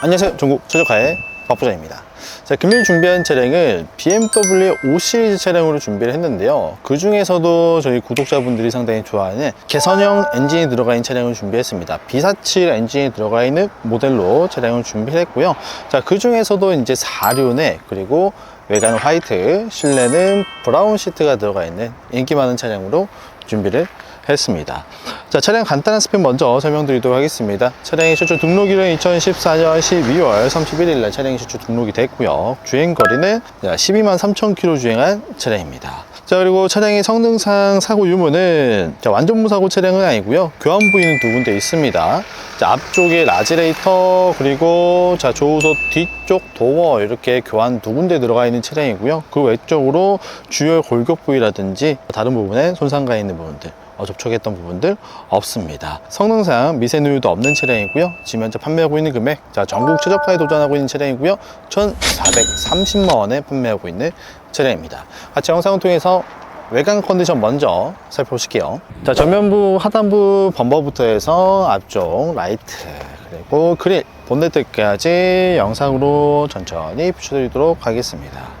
안녕하세요. 전국 최적화의 박부장입니다. 자, 금일 준비한 차량을 BMW 5 시리즈 차량으로 준비를 했는데요. 그 중에서도 저희 구독자분들이 상당히 좋아하는 개선형 엔진이 들어가 있는 차량을 준비했습니다. B47 엔진이 들어가 있는 모델로 차량을 준비했고요. 자, 그 중에서도 이제 4륜에 그리고 외관은 화이트, 실내는 브라운 시트가 들어가 있는 인기 많은 차량으로 준비를 했습니다. 자, 차량 간단한 스펙 먼저 설명드리도록 하겠습니다. 차량의 최초 등록일은 2014년 12월 31일 날 차량이 최초 등록이 됐고요. 주행 거리는 12만 3천 킬로 주행한 차량입니다. 자, 그리고 차량의 성능상 사고 유무는 자, 완전 무사고 차량은 아니고요. 교환 부위는 두 군데 있습니다. 자, 앞쪽에 라지레이터 그리고 자, 조우소 뒤쪽 도어 이렇게 교환 두 군데 들어가 있는 차량이고요. 그 외적으로 주요 골격 부위라든지 다른 부분에 손상가 있는 부분들 어, 접촉했던 부분들 없습니다. 성능상 미세 누유도 없는 차량이고요. 지금 현재 판매하고 있는 금액, 자, 전국 최저가에 도전하고 있는 차량이고요. 1,430만 원에 판매하고 있는 차량입니다. 같이 영상을 통해서 외관 컨디션 먼저 살펴보실게요. 자, 전면부, 하단부 범버부터 해서 앞쪽 라이트, 그리고 그릴, 본네트까지 영상으로 천천히 비춰드리도록 하겠습니다.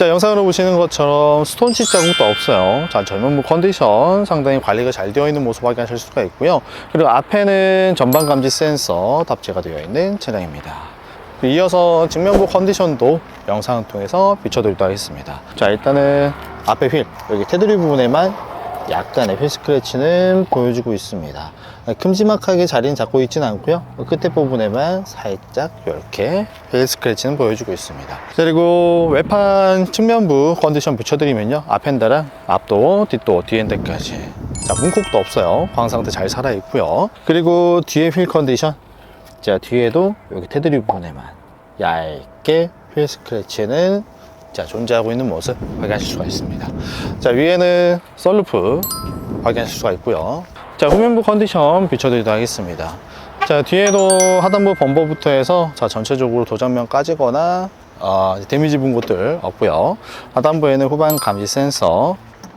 자, 영상으로 보시는 것처럼 스톤칩 자국도 없어요. 자, 전면부 컨디션 상당히 관리가 잘 되어 있는 모습 확인하실 수가 있고요. 그리고 앞에는 전방 감지 센서 탑재가 되어 있는 차량입니다. 이어서 측면부 컨디션도 영상을 통해서 비춰드리도록 하겠습니다. 자, 일단은 앞에 휠, 여기 테두리 부분에만 약간의 휠 스크래치는 보여주고 있습니다. 큼지막하게 자리는 잡고 있지는 않고요. 끝에 부분에만 살짝 이렇게 휠 스크래치는 보여주고 있습니다. 자, 그리고 외판 측면부 컨디션 비춰드리면요. 앞핸다랑 앞도어, 뒷도어, 뒤핸드까지. 자, 문콕도 없어요. 광 상태 잘 살아 있고요. 그리고 뒤에 휠 컨디션. 자, 뒤에도 여기 테두리 부분에만 얇게 휠 스크래치는 자, 존재하고 있는 모습 확인하실 수가 있습니다. 자, 위에는 썰루프 확인하실 수가 있고요. 자, 후면부 컨디션 비춰드리도록 하겠습니다. 자, 뒤에도 하단부 범버부터 해서 자, 전체적으로 도장면 까지거나 어, 데미지 본 곳들 없고요. 하단부에는 후방 감지 센서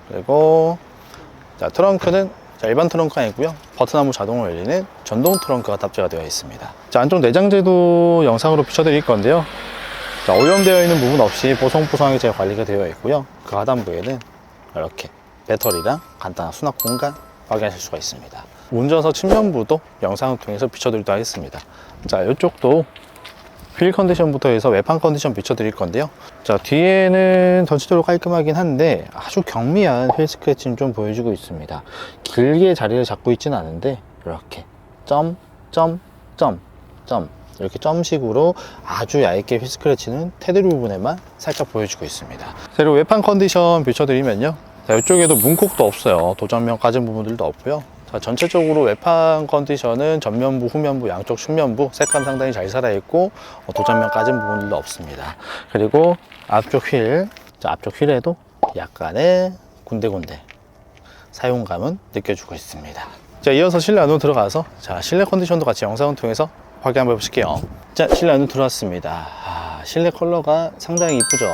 그리고 자, 트렁크는 자, 일반 트렁크 아니고요. 버튼나무 자동으로 열리는 전동 트렁크가 탑재가 되어 있습니다. 자, 안쪽 내장재도 영상으로 비춰드릴 건데요. 자, 오염되어 있는 부분 없이 보송보송하게 잘 관리가 되어 있고요. 그 하단부에는 이렇게 배터리랑 간단한 수납 공간 확인하실 수가 있습니다. 운전석 측면부도 영상을 통해서 비춰드리도록 하겠습니다. 자, 이쪽도 휠 컨디션부터 해서 외판 컨디션 비춰드릴 건데요. 자, 뒤에는 전체적으로 깔끔하긴 한데 아주 경미한 휠 스크래치는 좀 보여주고 있습니다. 길게 자리를 잡고 있지는 않은데 이렇게 점, 점, 점, 점 이렇게 점식으로 아주 얇게 휠 스크래치는 테두리 부분에만 살짝 보여주고 있습니다. 그리고 외판 컨디션 비춰드리면요. 자, 이쪽에도 문콕도 없어요. 도전면 까진 부분들도 없고요. 자, 전체적으로 외판 컨디션은 전면부, 후면부, 양쪽 측면부 색감 상당히 잘 살아있고 어, 도전면 까진 부분들도 없습니다. 그리고 앞쪽 휠, 자, 앞쪽 휠에도 약간의 군데군데 사용감은 느껴지고 있습니다. 자, 이어서 실내 안으로 들어가서 자, 실내 컨디션도 같이 영상을 통해서 확인 한번 해보실게요. 자, 실내 안으로 들어왔습니다. 아, 실내 컬러가 상당히 이쁘죠?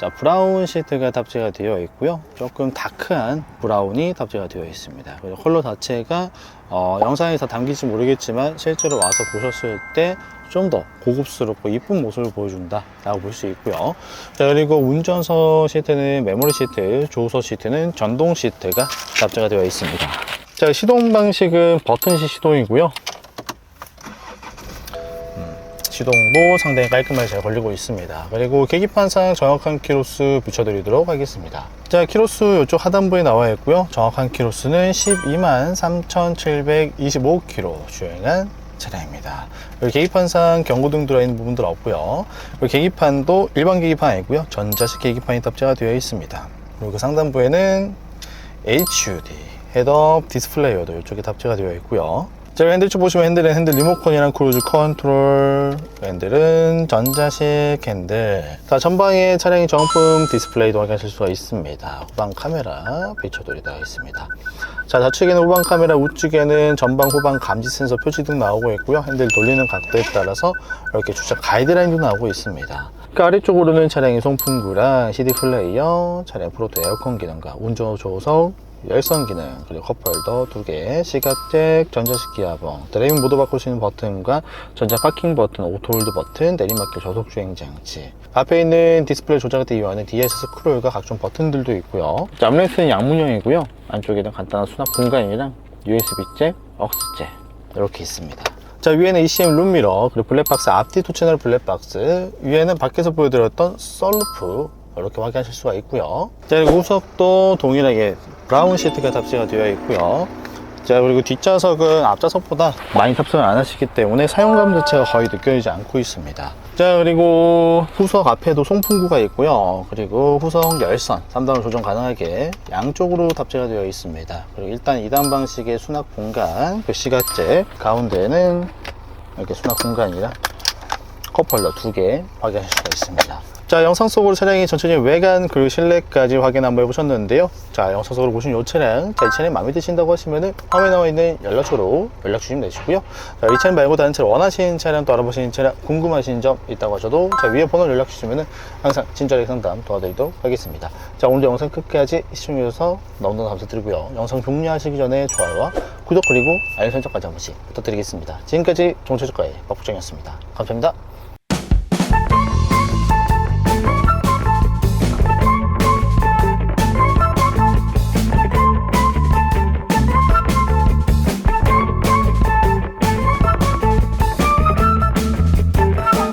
자, 브라운 시트가 탑재가 되어 있고요. 조금 다크한 브라운이 탑재가 되어 있습니다. 컬러 자체가 어, 영상에서 담길지 모르겠지만 실제로 와서 보셨을 때 좀 더 고급스럽고 이쁜 모습을 보여준다 라고 볼 수 있고요 자 그리고 운전석 시트는 메모리 시트 조수석 시트는 전동 시트가 탑재가 되어 있습니다 자 시동 방식은 버튼식 시동이고요 시동도 상당히 깔끔하게 잘 걸리고 있습니다. 그리고 계기판상 정확한 키로수 비춰드리도록 하겠습니다. 자, 키로수 이쪽 하단부에 나와 있고요. 정확한 키로수는 12만 3,725km 주행한 차량입니다. 여기 계기판상 경고등 들어있는 부분들 없고요. 여기 계기판도 일반 계기판 아니고요. 전자식 계기판이 탑재가 되어 있습니다. 그리고 그 상단부에는 HUD 헤드업 디스플레이어도 이쪽에 탑재가 되어 있고요. 자, 핸들 쪽 보시면 핸들은 핸들 리모컨이랑 크루즈 컨트롤, 핸들은 전자식 핸들. 자, 전방에 차량의 정품 디스플레이도 확인하실 수가 있습니다. 후방 카메라 비춰드리도록 하겠습니다. 자, 좌측에는 후방 카메라, 우측에는 전방, 후방 감지 센서 표시 등 나오고 있고요. 핸들 돌리는 각도에 따라서 이렇게 주차 가이드라인도 나오고 있습니다. 그 아래쪽으로는 차량의 송풍구랑 CD 플레이어, 차량 프로토 에어컨 기능과 운전 조석, 열선 기능, 그리고 컵홀더 두 개, 시가잭, 전자식 기아봉, 드레인 모드 바꿀 수 있는 버튼과 전자 파킹 버튼, 오토홀드 버튼, 내리막길 저속 주행 장치. 앞에 있는 디스플레이 조작을 때 이용하는 DSS 스크롤과 각종 버튼들도 있고요. 자, 암레스는 양문형이고요. 안쪽에는 간단한 수납 공간이랑 USB-잭, 억스 잭 이렇게 있습니다. 자 위에는 ECM 룸미러 그리고 블랙박스 앞뒤 투 채널 블랙박스. 위에는 밖에서 보여드렸던 썰루프 이렇게 확인하실 수가 있고요. 자 그리고 후석도 동일하게 브라운 시트가 탑재가 되어 있고요 자 그리고 뒷좌석은 앞좌석보다 많이 탑승을 안 하시기 때문에 사용감 자체가 거의 느껴지지 않고 있습니다. 자 그리고 후석 앞에도 송풍구가 있고요. 그리고 후석 열선 3단으로 조정 가능하게 양쪽으로 탑재가 되어 있습니다. 그리고 일단 2단 방식의 수납 공간 그 시가잭 가운데는 이렇게 수납 공간이랑 컵홀더 두 개 확인하실 수가 있습니다. 자, 영상 속으로 차량의 전체적인 외관 그리고 실내까지 확인 한번 해보셨는데요. 자, 영상 속으로 보신 이 차량, 자, 이 차량 마음에 드신다고 하시면은 화면에 나와 있는 연락처로 연락 주시면 되시고요. 자, 이 차량 말고 다른 차량 원하시는 차량 또 알아보시는 차량 궁금하신 점 있다고 하셔도 자, 위에 번호 연락 주시면은 항상 친절하게 상담 도와드리도록 하겠습니다. 자, 오늘도 영상 끝까지 시청해주셔서 너무너무 감사드리고요. 영상 종료하시기 전에 좋아요와 구독 그리고 알림 설정까지 한 번씩 부탁드리겠습니다. 지금까지 종초저가의 박부정이었습니다. 감사합니다.